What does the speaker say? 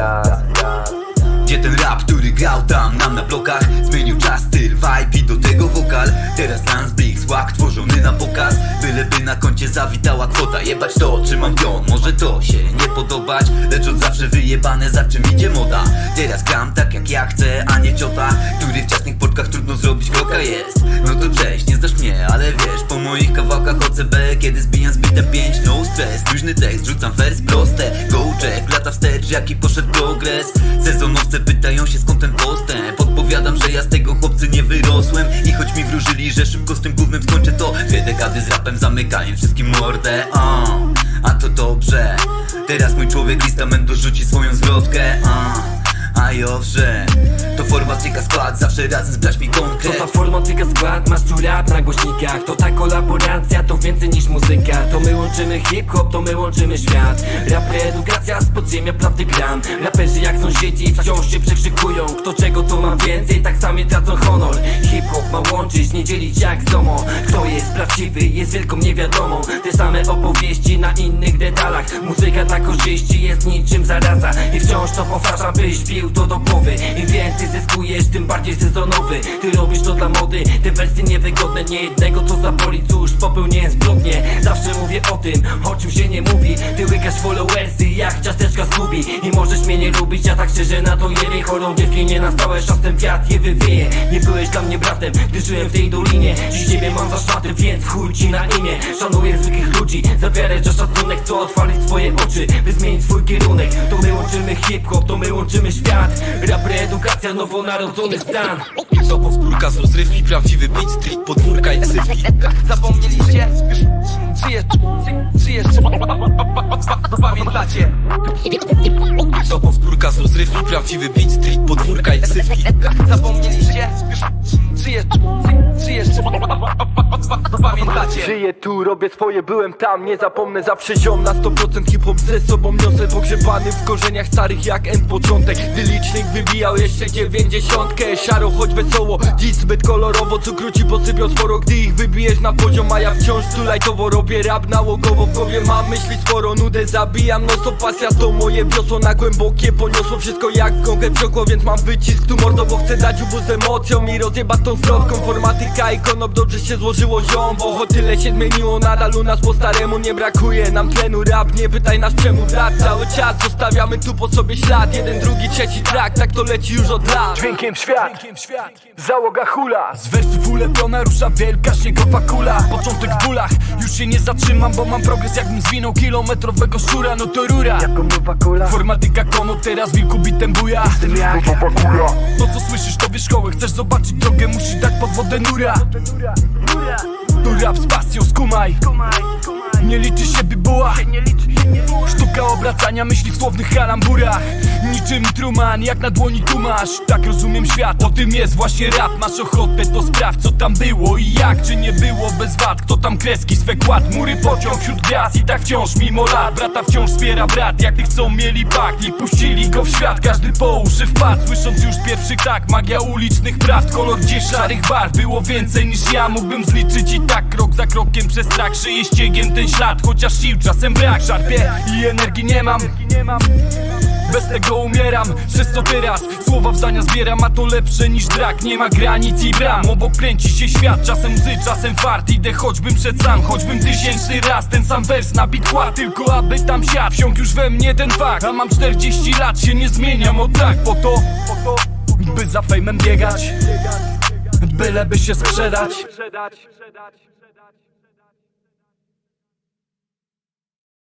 raz Gdzie ten rap, który grał tam nam na blokach? Zmienił czas, styl, vibe i do tego wokal. Teraz Lance big, łak tworzony na pokaz. Byleby na koncie zawitała kwota. Jebać to, czy mam pion, może to się nie podobać Lecz od zawsze wyjebane, za czym idzie moda. Teraz gram tak jak ja chcę, a nie ciota Który w ciasnych podkach trudno zrobić kroka jest No to cześć, nie znasz mnie, ale wiesz Po moich kawałkach OCB, kiedy zbijam z bitem 5 No stres, luźny tekst, rzucam wers proste. Go check, lata wstecz, jaki poszedł progres. Sezonowce pytają się skąd ten postęp. Podpowiadam, że ja z tego chłopcy nie wyrosłem. I choć mi wróżyli, że szybko z tym gównem skończę to Dwie dekady z rapem zamykają wszystkim mordę. A, a to dobrze. Teraz mój człowiek listament dorzuci swoją zwrotkę. A, a i owszem To formatyka skład, zawsze razem zbrać mi To konkret ta formatyka skład, masz tu rap na głośnikach. To ta kolaboracja, to więcej niż muzyka. To my łączymy hip-hop, to my łączymy świat. Rap, edukacja, z podziemia prawdy gram. Raperzy jak sąsiedzi wciąż się przekrzykują. Kto czego to ma więcej, tak sami tracą honor łączyć, nie dzielić jak domo Kto jest prawdziwy, jest wielką niewiadomą. Te same opowieści na innych detalach. Muzyka dla korzyści jest niczym zaraza. I wciąż to powtarzam, byś bił to do głowy. Im więcej zyskujesz, tym bardziej sezonowy. Ty robisz to dla mody, te wersje niewygodne Nie jednego co zaboli, cóż popełniłem zbrodnie. Zawsze mówię o tym, o czym się nie mówi. Ty łykasz followersy jak ciasteczka z lubi I możesz mnie nie lubić, ja tak szczerze na to jebię Chorą dziewczynie na stałe, czasem wiatr je wywieje. Nie byłeś dla mnie bratem, gdy żyłem w tej dolinie. Dziś ciebie mam za szmaty, więc chuj ci na imię. Szanuję zwykłych ludzi, za że szacunek Chcę otworzyć swoje oczy, by zmienić swój kierunek. To my łączymy hip-hop, to my łączymy świat. Rap, edukacja, nowonarodzony stan. To powtórka z rozrywki, prawdziwy beat, street, podwórka i ksywki Zapomnieliście? Czy jeszcze, czy jeszcze pamiętacie? To powtórka z rozrywki, prawdziwy beat, street, podwórka i ksywki Zapomnieliście? Czy jeszcze, pamiętacie? Żyję tu, robię swoje, byłem tam Nie zapomnę zawsze ziom Na 100% hip-hop ze sobą niosę Pogrzebany w korzeniach starych jak end początek Gdy licznik wybijał jeszcze dziewięćdziesiątkę Szaro, choć wesoło, dziś zbyt kolorowo Cukru ci posypią sporo, gdy ich wybijesz na poziom A ja wciąż tu lajtowo robię rap nałogowo W głowie mam myśli sporo, nudę zabijam No to pasja, to moje wiosło na głębokie Poniosło wszystko jak w gąkę Więc mam wycisk tu mordo, bo chcę dać ubóz emocjom I rozjebać tą zwrotką. Formatyka i konop dobrze się złożyło ziom Bo choć tyle się zmieniło, nadal u nas po staremu nie brakuje Nam tlenu. Rap, nie pytaj nas czemu brak. Cały czas zostawiamy tu po sobie ślad. Jeden, drugi, trzeci track, tak to leci już od lat. Dźwiękiem świat, załoga hula. Z wersów ulepiona rusza wielka śniegowa kula. Początek w bólach, już się nie zatrzymam Bo mam progres jakbym zwinął kilometrowego szczura. No to rura. Komowa kula, Formatyka konop, teraz wilku bitem buja. Tym jak. To co słyszysz to wierzchołek Chcesz zobaczyć drogę, musisz dać pod wodę nura To rap z pasją, skumaj. Nie liczy się bibuła Sztuka obracania myśli w słownych kalamburach Niczym Truman, jak na dłoni tu masz. Tak rozumiem świat, o tym jest właśnie rap. Masz ochotę, to sprawdź co tam było i jak. Czy nie było bez wad, kto tam kreski swe kład Mury pociąg wśród gwiazd i tak wciąż mimo lat. Brata wciąż wspiera brat, jak tych co mieli pakt I puścili go w świat, każdy po uszy wpadł. Słysząc już pierwszy tak, magia ulicznych prawd. Kolor gdzieś szarych barw, było więcej niż ja. Mógłbym zliczyć i tak krok za krokiem przez trak Szyję ściegiem ten ślad, chociaż sił czasem brak. Szarpie i energii nie mam bez tego umieram, przez co teraz Słowa w zdania zbieram, a to lepsze niż drak. Nie ma granic i bram, obok kręci się świat Czasem łzy, czasem fart, idę choćbym przed sam Choćbym tysięczny raz, ten sam wers na bit kładł Tylko aby tam siadł, wsiąkł już we mnie ten fakt. A mam 40 lat, się nie zmieniam, o tak. To, po to by za fejmem biegać. Byleby się sprzedać